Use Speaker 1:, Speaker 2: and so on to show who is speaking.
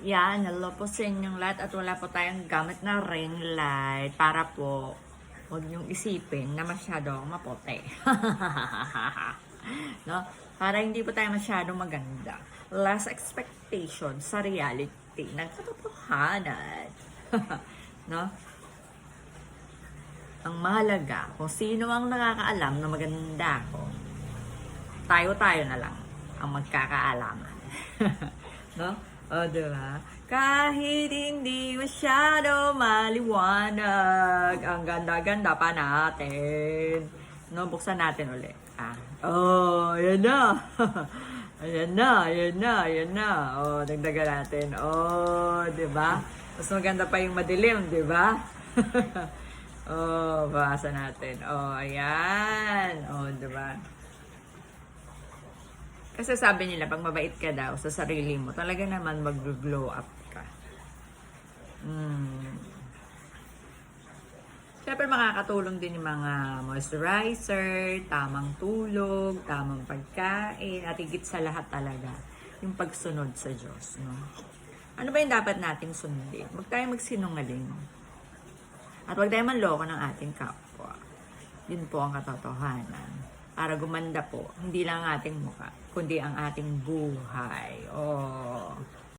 Speaker 1: Yan, hello po sa inyong lahat at wala po tayong gamit na ring light para po huwag niyong isipin na masyado akong maputi. no? Para hindi po tayo masyado maganda. Less expectation sa reality ng katotohanan. no? Ang mahalaga, kung sino ang nakakaalam na maganda ako, tayo-tayo na lang ang magkakaalaman. no? O, diba? Kahit hindi masyado maliwanag, ang ganda-ganda pa natin. No, buksan natin ulit. Ah. Oh, ayan na. ayan na, ayan na, ayan na. Oh, dagdagan natin. Oh, di ba? Mas maganda pa yung madilim, di ba? oh, basa natin. Oh, ayan. Oh, di ba? Kasi sabi nila, pag mabait ka daw sa sarili mo, talaga naman mag-glow up ka. Mm. Siyempre makakatulong din yung mga moisturizer, tamang tulog, tamang pagkain, at higit sa lahat talaga, yung pagsunod sa Diyos. No? Ano ba yung dapat nating sundin? Huwag tayong magsinungaling. At huwag tayong manloko ng ating kapwa. Yun po ang katotohanan. Para gumanda po, hindi lang ang ating mukha, kundi ang ating buhay. Oh.